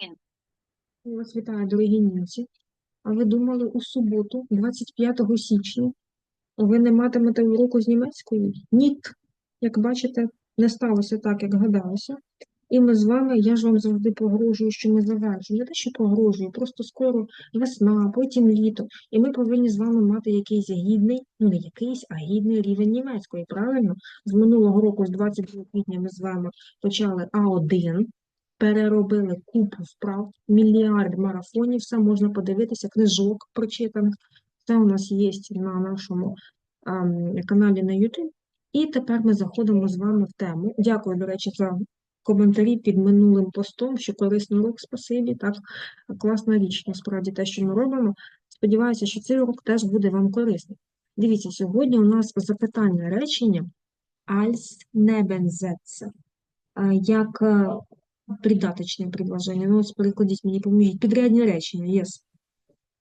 Я Вас вітаю, дорогі німці. А ви думали у суботу, 25 січня, ви не матимете уроку з німецької? Ні. Як бачите, не сталося так, як гадалося. І ми з вами, я ж вам завжди погрожую, що ми завершимо. Не те, що погрожую, просто скоро весна, потім літо. І ми повинні з вами мати якийсь гідний, ну не якийсь, а гідний рівень німецької. Правильно? З минулого року, з 22 квітня, ми з вами почали А1, переробили купу вправ, мільярд марафонів, все можна подивитися, книжок прочитаних. Це у нас є на нашому ем, каналі на YouTube. І тепер ми заходимо з вами в тему. Дякую, до речі, за коментарі під минулим постом, що корисний урок, спасибі. Так, класна річ, насправді, те, що ми робимо. Сподіваюся, що цей урок теж буде вам корисний. Дивіться, сьогодні у нас запитання речення als Nebensätze, е, як е, придаточне предложення. Ну, ось перекладіть мені, поможіть. Підрядні речення, yes.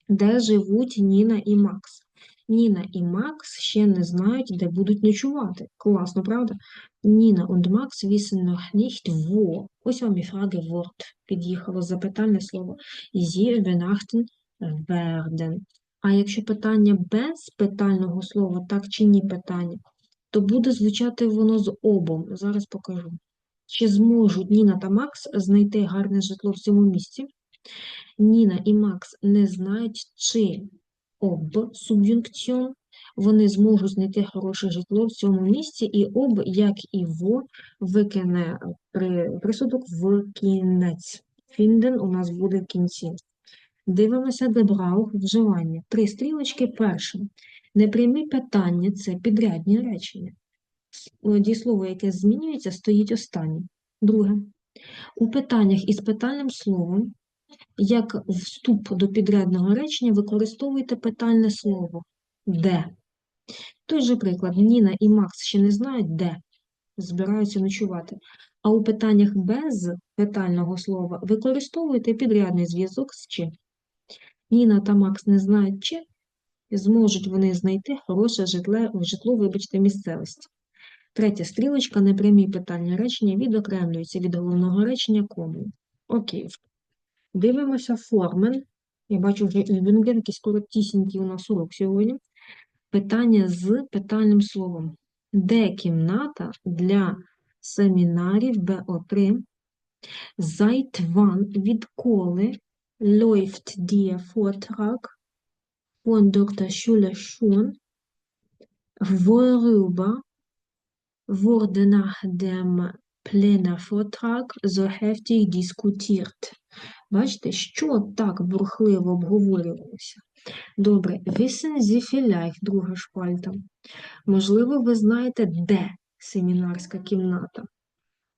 Де живуть Ніна і Макс? Ніна і Макс ще не знають, де будуть ночувати. Класно, правда? Ніна und Max wissen noch nicht wo. Ось вам і Fragewort під'їхало запитальне слово. Sie übernachten werden. А якщо питання без питального слова, так чи ні питання, то буде звучати воно з обом. Зараз покажу. Чи зможуть Ніна та Макс знайти гарне житло в цьому місці? Ніна і Макс не знають, чи об суб'юнкціон вони зможуть знайти хороше житло в цьому місці, і об, як і во, викине при, присудок в кінець. Фінден у нас буде в кінці. Дивимося Дебраух вживання. Три стрілочки перше. Непрямі питання це підрядні речення. О, Дієслово, яке змінюється, стоїть останнє. Друге. У питаннях із питальним словом як вступ до підрядного речення використовуйте питальне слово де. Той же приклад, Ніна і Макс ще не знають, де збираються ночувати. А у питаннях без питального слова використовуйте підрядний зв'язок з чи. Ніна та Макс не знають чи, зможуть вони знайти хороше житло, житло вибачте, місцевості. Третя стрілочка, непрямі питальні речення відокремлюються від головного речення комою. Окей. Дивимося формен. Я бачу вже Івенген, якийсь коротісінький у нас урок сьогодні. Питання з питальним словом. Де кімната для семінарів БО3? Seit wann, відколи läuft der Vortrag von Dr. Schüler schon? Worüber wurde nach dem Plenarvortrag so heftig? Бачите, що так бурхливо обговорювалося? Добре, wissen Sie друга шпальта. Можливо, ви знаєте, де семінарська кімната.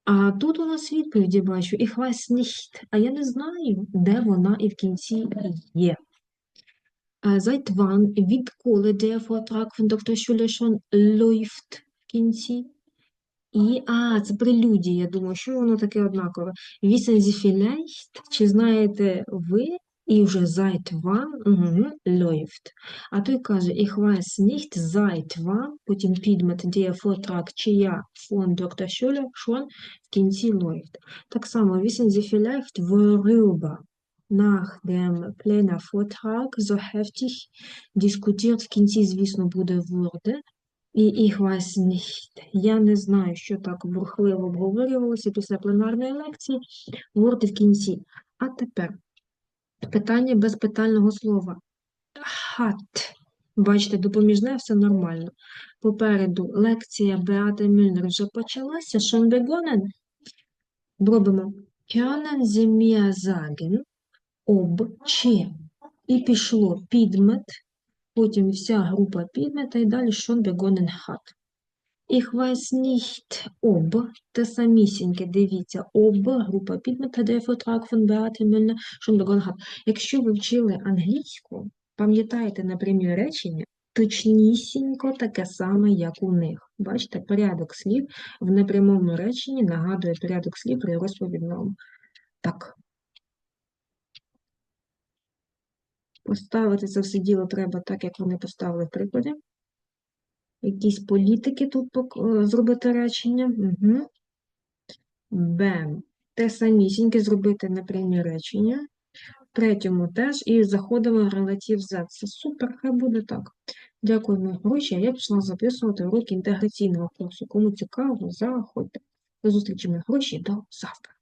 А тут у нас відповіді бачу, ich weiß nicht, а я не знаю, де вона і в кінці є. Seit відколи der Vortrag von Dr. Schüler в кінці? І, а, це прелюдія, я думаю, що воно таке однакове. Sie vielleicht, чи знаєте ви, і вже wann, угу, läuft. А той каже, ich weiß nicht, seit wann, потім підмет der Vortrag, чия von Dr. Schüler, schon в кінці läuft. Так само, Sie vielleicht, worüber nach dem Plenarvortrag so heftig diskutiert, кінці, звісно, буде wurde, і ich weiß. Я не знаю, що так бурхливо обговорювалося після пленарної лекції, говорити в кінці. А тепер питання без питального слова. Hat. Бачите, допоміжне все нормально. Попереду лекція Беати Мюллер вже почалася. Begonnen. Робимо. Können Sie об чи. І пішло підмет, потім вся група підмета і далі schon begonnen hat. Ich weiß nicht, об, те самісіньке, дивіться, об, група підмета, der Vertrag von Beate Müller, schon begonnen. Якщо ви вчили англійську, пам'ятаєте напрямі речення, точнісінько таке саме, як у них. Бачите, порядок слів в непрямому реченні нагадує порядок слів при розповідному. Так. Поставити це все діло треба так, як вони поставили в прикладі. Якісь політики тут е, зробити речення. Угу. Бем. те самісіньке зробити непрямі речення. В третьому теж і заходимо в релатив Z. Це супер, хай буде так. Дякуємо, гроші. Я пішла записувати уроки інтеграційного курсу. Кому цікаво, заходьте. До зустрічі, мої гроші, до завтра.